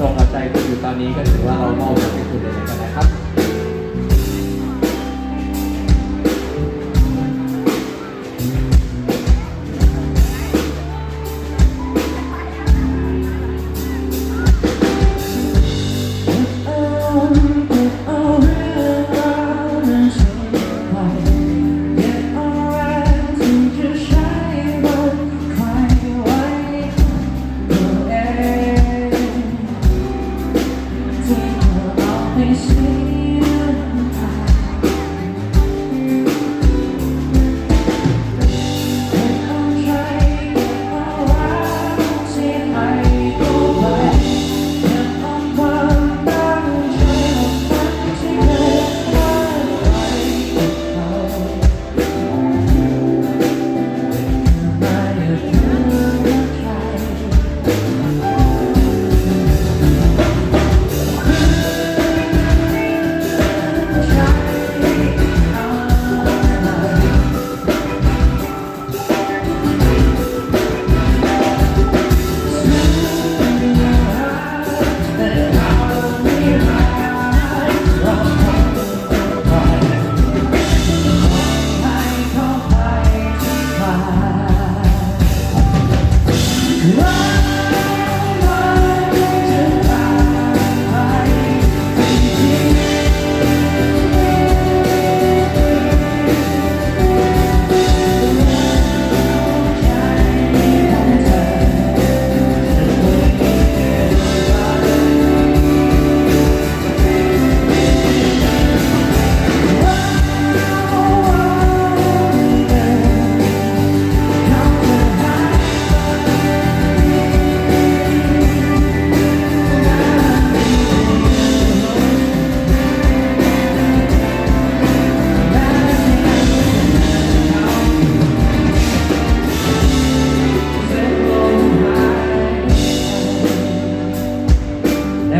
ตรงกับใจคุณอยู่ตอนนี้ก็ถือว่าเรามอบให้คุณเลยกันนะครับ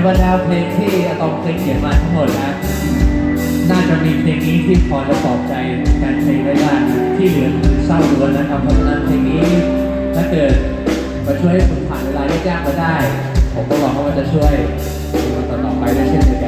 บรรดาเพลงที่อะตอมเคยเขียนมาทั้งหมดนะน่าจะมีเพลงนี้ที่พอจะปลอบใจแฟนเพลงได้บ้างที่เหลือคือเศร้าล้วนนะครับเพราะฉะนั้นเพลงนี้ถ้าเกิดมาช่วยให้คุณผ่านเวลายากๆมาได้ ผมก็หวังว่ามันจะช่วยในวันต่อไปได้เช่นเดียวกัน